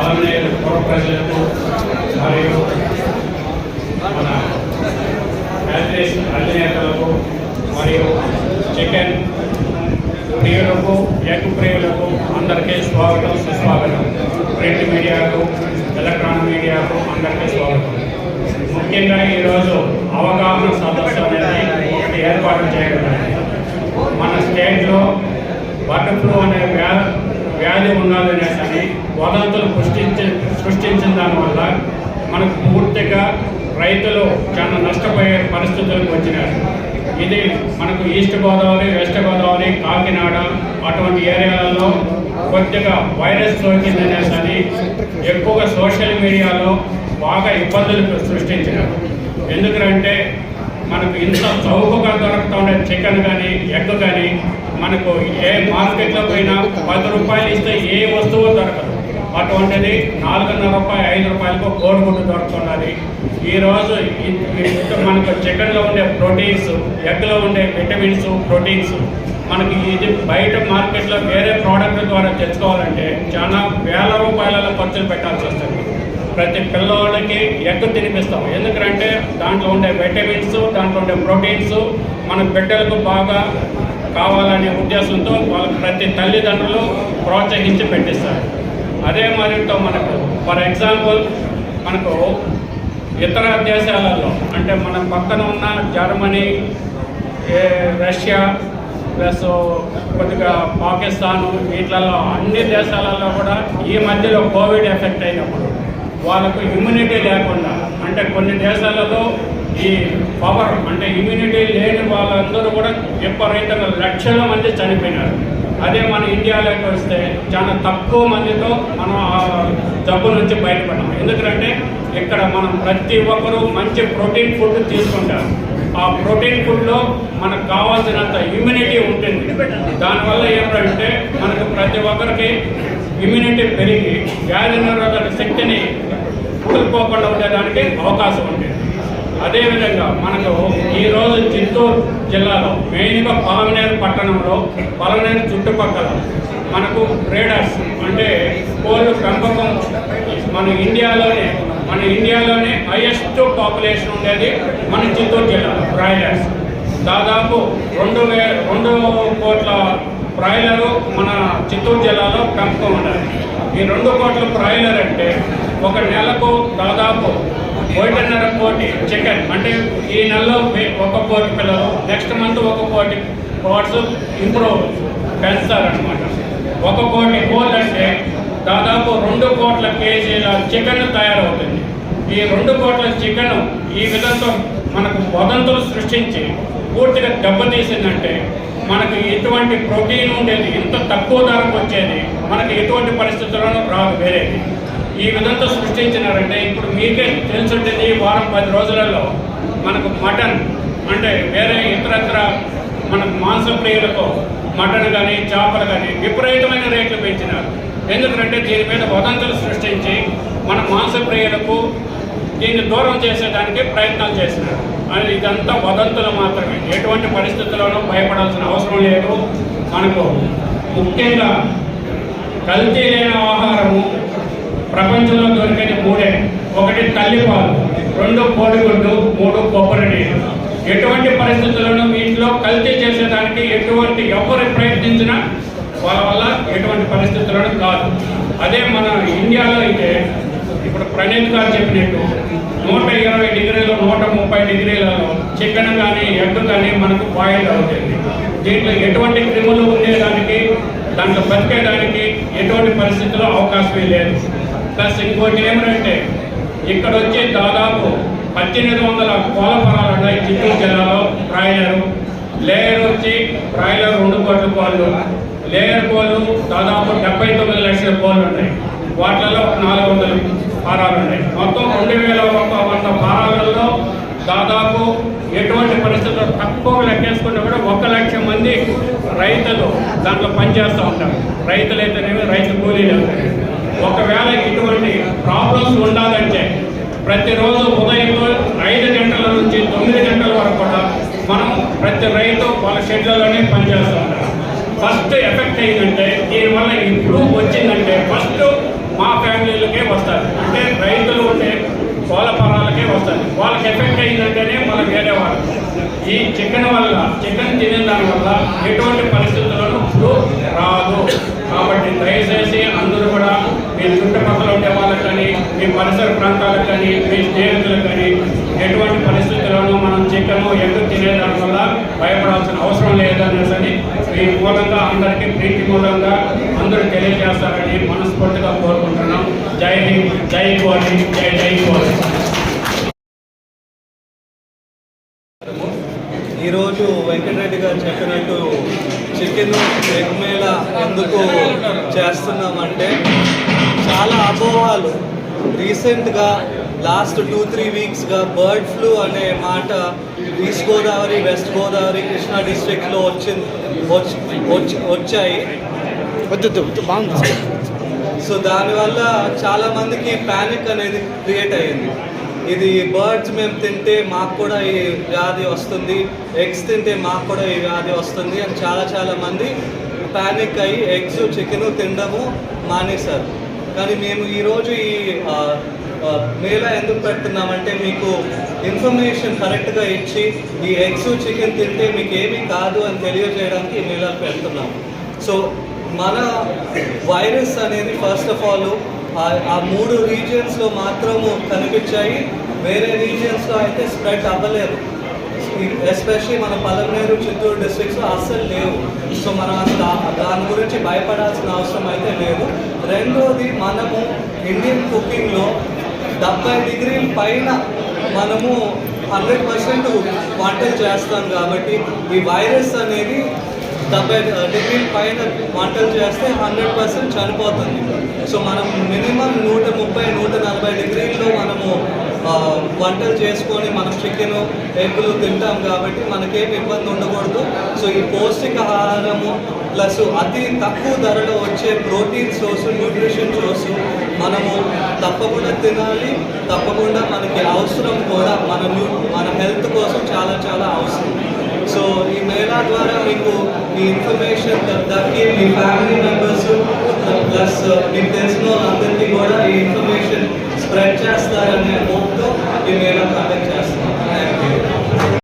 అలానే పుర ప్రజలకు మరియు మన ఫెడరేషన్ అధినేతలకు మరియు చికెన్ ప్రియులకు ఎగ్ ప్రియులకు అందరికీ స్వాగతం సుస్వాగతం. ప్రింట్ మీడియాకు ఎలక్ట్రానిక్ మీడియాకు అందరికీ స్వాగతం. ముఖ్యంగా ఈరోజు అవగాహన సదస్సు అనేది ఒకటి ఏర్పాటు చేయడం మన స్టేట్లో బర్డ్ ఫ్లూ అనే వ్యాధి వ్యాధి ఉన్నదనే అని వదంతులు సృష్టించే సృష్టించిన దానివల్ల మనకు పూర్తిగా రైతులు చాలా నష్టపోయే పరిస్థితులకు వచ్చినారు. ఇది మనకు ఈస్ట్ గోదావరి వెస్ట్ గోదావరి కాకినాడ అటువంటి ఏరియాలలో కొద్దిగా వైరస్ సోకిందనే అని ఎక్కువగా సోషల్ మీడియాలో బాగా ఇబ్బందులు సృష్టించినారు. ఎందుకంటే మనకు ఇంత చౌకగా దొరుకుతూ ఉండే చికెన్ కానీ ఎగ్ కానీ మనకు ఏ మార్కెట్లో పోయినా పది రూపాయలు ఇస్తే ఏ వస్తువు దొరకదు. అటువంటిది నాలుగున్నర రూపాయలు ఐదు రూపాయలకు కోడిగుడ్డు దొరుకుతున్నది ఈరోజు మనకు చికెన్లో ఉండే ప్రోటీన్స్ ఎగ్లో ఉండే విటమిన్స్ ప్రోటీన్స్ మనకి ఇది బయట మార్కెట్లో వేరే ప్రోడక్ట్ ద్వారా తెచ్చుకోవాలంటే చాలా వేల రూపాయలలో ఖర్చులు పెట్టాల్సి వస్తుంది. ప్రతి పిల్లవాడికి ఎగ్ తినిపిస్తాం. ఎందుకంటే దాంట్లో ఉండే విటమిన్స్ దాంట్లో ఉండే ప్రోటీన్స్ మన బిడ్డలకు బాగా కావాలనే ఉద్దేశంతో వాళ్ళకి ప్రతి తల్లిదండ్రులు ప్రోత్సహించి పెట్టిస్తారు. అదే మరితో మనకు ఫర్ ఎగ్జాంపుల్ మనకు ఇతర దేశాలలో అంటే మన పక్కన ఉన్న జర్మనీ రష్యా ప్లస్ కొద్దిగా పాకిస్తాను వీటిలలో అన్ని దేశాలలో కూడా ఈ మధ్యలో కోవిడ్ ఎఫెక్ట్ అయినప్పుడు వాళ్ళకు ఇమ్యూనిటీ లేకుండా అంటే కొన్ని దేశాలలో ఈ పవర్ అంటే ఇమ్యూనిటీ లేని వాళ్ళందరూ కూడా విపరీతంగా లక్షల మంది చనిపోయినారు. అదే మన ఇండియాలోకి వస్తే చాలా తక్కువ మందితో మనం ఆ జబ్బు నుంచి బయటపడ్డాం. ఎందుకంటే ఇక్కడ మనం ప్రతి ఒక్కరూ మంచి ప్రోటీన్ ఫుడ్ తీసుకుంటారు ఆ ప్రోటీన్ ఫుడ్లో మనకు కావాల్సినంత ఇమ్యూనిటీ ఉంటుంది. దానివల్ల ఏమిటంటే మనకు ప్రతి ఒక్కరికి ఇమ్యూనిటీ పెరిగి వ్యాధి నిరోధక శక్తిని కోల్పోకుండా ఉండడానికి అవకాశం ఉంటుంది అదేవిధంగా మనకు ఈరోజు చిత్తూరు జిల్లాలో మెయిన్గా పలమనేరు పట్టణంలో పలమనేరు చుట్టుపక్కల మనకు ట్రేడర్స్ అంటే కోళ్ళు పెంపకం మన ఇండియాలోనే మన ఇండియాలోనే హైయెస్ట్ పాపులేషన్ ఉండేది మన చిత్తూరు జిల్లా బ్రాయిలర్స్ దాదాపు రెండు వే రెండు కోట్ల బ్రాయిలరు మన చిత్తూరు జిల్లాలో పెంపకం ఉండాలి. ఈ రెండు కోట్ల బ్రాయిలర్ అంటే ఒక నెలకు దాదాపు ఒకటిన్నర కోటి చికెన్. అంటే ఈ నెలలో ఒక కోటి పిల్లలు నెక్స్ట్ మంత్ ఒక కోటి కోట్స్ ఇంప్రూవ్ పెంచుతారనమాట ఒక కోటి కోళ్ళు అంటే దాదాపు రెండు కోట్ల కేజీల చికెన్ తయారవుతుంది. ఈ రెండు కోట్ల చికెన్ ఈ విధంగా మనకు వదంతులు సృష్టించి పూర్తిగా దెబ్బతీసిందంటే మనకు ఎటువంటి ప్రోటీన్ ఉండేది ఇంత తక్కువ ధరకు వచ్చేది మనకి ఎటువంటి పరిస్థితుల్లోనూ రాదు వేరేది. ఈ విధంగా సృష్టించినారంటే ఇప్పుడు మీకే తెలుసుంటుంది ఈ వారం పది రోజులలో మనకు మటన్ అంటే వేరే ఇతరత్ర మన మాంసప్రియులకు మటన్ కానీ చేపలు కానీ విపరీతమైన రేట్లు పెంచినారు. ఎందుకంటే దీని మీద వదంతులు సృష్టించి మన మాంసప్రియులకు దీన్ని దూరం చేసేదానికి ప్రయత్నం చేసినారు అని ఇదంతా వదంతులు మాత్రమే. ఎటువంటి పరిస్థితుల్లోనూ భయపడాల్సిన అవసరం లేదు. మనకు ముఖ్యంగా కల్తీ లేని ఆహారము ప్రపంచంలో దొరికిన మూడే. ఒకటి తల్లిపాలు రెండు కోడిగుడ్డు మూడు కొబ్బరి నీళ్ళు ఎటువంటి పరిస్థితుల్లోనూ వీటిలో కల్తీ చేసేదానికి ఎటువంటి ఎవరు ప్రయత్నించినా వాళ్ళ వల్ల ఎటువంటి పరిస్థితులను కాదు. అదే మన ఇండియాలో అయితే ఇప్పుడు ప్రణీత్ గారు చెప్పినట్టు నూట ఇరవై డిగ్రీలు నూట ముప్పై డిగ్రీలలో చికెన్ కానీ ఎగ్ కానీ మనకు బాయిల్ అవుతుంది. దీంట్లో ఎటువంటి క్రిములు ఉండేదానికి దాంట్లో బతికేదానికి ఎటువంటి పరిస్థితుల్లో అవకాశమే లేదు. ప్లస్ ఇంకోటి ఏమిటంటే ఇక్కడ వచ్చి దాదాపు పద్దెనిమిది వందల కోళ్ళ పొలాలు ఉన్నాయి చిత్తూరు జిల్లాలో బ్రాయిలరు లేయర్ వచ్చి బ్రాయిలర్ రెండు కోట్ల కోళ్ళు లేయర్ కోళ్ళు దాదాపు డెబ్బై తొమ్మిది లక్షల కోళ్ళు ఉన్నాయి. వాటిలో నాలుగు వందల ఫారాలు ఉన్నాయి. మొత్తం రెండు వేల ఒక వంద ఫారాలలో దాదాపు ఎటువంటి పరిస్థితుల్లో తక్కువ లెక్కేసుకుంటే కూడా ఒక లక్ష మంది రైతులు దాంట్లో పనిచేస్తూ ఉంటారు. రైతులైతేనేమి? రైతు కూలీలు ఒకవేళ ఇటువంటి ప్రాబ్లమ్స్ ఉండాలంటే ప్రతిరోజు ఉదయం ఐదు గంటల నుంచి తొమ్మిది గంటల వరకు కూడా మనం ప్రతి రైతు వాళ్ళ షెడ్లలోనే పనిచేస్తూ ఉంటారు. ఫస్ట్ ఎఫెక్ట్ అయిందంటే దీనివల్ల ఇప్పుడు వచ్చిందంటే ఫస్ట్ ఈ చికెన్ వల్ల చికెన్ తినే దాని వల్ల ఎటువంటి పరిస్థితులను ఇప్పుడు రాదు. కాబట్టి దయచేసి అందరూ కూడా మీ చుట్టుపక్కల ఉండే వాళ్ళకి కానీ మీ పరిసర ప్రాంతాలకు కానీ మీ స్నేహితులకు కానీ ఎటువంటి పరిస్థితులను మనం చికెన్ ఎగ్ తినేదాని వల్ల భయపడాల్సిన అవసరం లేదనేసి మీ మూలంగా అందరికీ ప్రీతి మూలంగా అందరూ తెలియజేస్తారని మనస్ఫూర్తిగా కోరుకుంటున్నాం. జై హింద్ జై కోరి జై జై కోరి ఈరోజు వెంకటరెడ్డి గారు చెప్పినట్టు చికెన్ ఎగ్ మేళ ఎందుకు చేస్తున్నామంటే చాలా అపోహాలు. రీసెంట్గా లాస్ట్ టూ త్రీ వీక్స్గా బర్డ్ ఫ్లూ అనే మాట ఈస్ట్ గోదావరి వెస్ట్ గోదావరి కృష్ణా డిస్ట్రిక్ట్లో వచ్చింది. వచ్చి- వచ్చి- వచ్చాయి. సో దానివల్ల చాలా మందికి ప్యానిక్ అనేది క్రియేట్ అయ్యింది. ఇది బర్డ్స్ మేము తింటే మాకు కూడా ఈ వ్యాధి వస్తుంది. ఎగ్స్ తింటే మాకు కూడా ఈ వ్యాధి వస్తుంది అని చాలా చాలా మంది ప్యానిక్ అయ్యి ఎగ్స్ చికెన్ తినడము మానేశారు. కానీ మేము ఈరోజు ఈ మేళ ఎందుకు పెడుతున్నామంటే మీకు ఇన్ఫర్మేషన్ కరెక్ట్గా ఇచ్చి ఈ ఎగ్స్ చికెన్ తింటే మీకు ఏమీ కాదు అని తెలియజేయడానికి ఈ మేళాలు పెడుతున్నాం సో మన వైరస్ అనేది ఫస్ట్ ఆఫ్ ఆల్ ఆ మూడు రీజియన్స్లో మాత్రము కనిపించాయి. వేరే రీజియన్స్లో అయితే స్ప్రెడ్ అవ్వలేదు. ఎస్పెషలీ మన పలమనేరు చిత్తూరు డిస్ట్రిక్ట్స్లో అస్సలు లేవు. సో మనం అసలు దాని గురించి భయపడాల్సిన అవసరం అయితే లేదు. రెండోది మనము ఇండియన్ కుకింగ్లో డెబ్బై డిగ్రీల పైన మనము హండ్రెడ్ పర్సెంట్ వంటలు చేస్తాం కాబట్టి ఈ వైరస్ అనేది డెబ్బై డిగ్రీల పైన వంటలు చేస్తే హండ్రెడ్ పర్సెంట్ చనిపోతుంది. సో మనం మినిమం నూట ముప్పై నూట నలభై డిగ్రీల్లో మనము వంటలు చేసుకొని మనం చికెన్ ఎగ్గులు తింటాం కాబట్టి మనకేం ఇబ్బంది ఉండకూడదు. సో ఈ పౌష్టికాహారము ప్లస్ అతి తక్కువ ధరలో వచ్చే ప్రోటీన్ సోర్స్ న్యూట్రిషన్ సోర్స్ మనము తప్పకుండా తినాలి. తప్పకుండా మనకి అవసరం కూడా మన మన హెల్త్ కోసం చాలా చాలా అవసరం. ద్వారా మీకు మీ ఇన్ఫర్మేషన్ దక్కి మీ ఫ్యామిలీ మెంబర్స్ ప్లస్ మీకు తెలిసిన వాళ్ళందరికీ కూడా ఈ ఇన్ఫర్మేషన్ స్ప్రెడ్ చేస్తారనే హోప్తో మేము ఏమైనా కాంటాక్ట్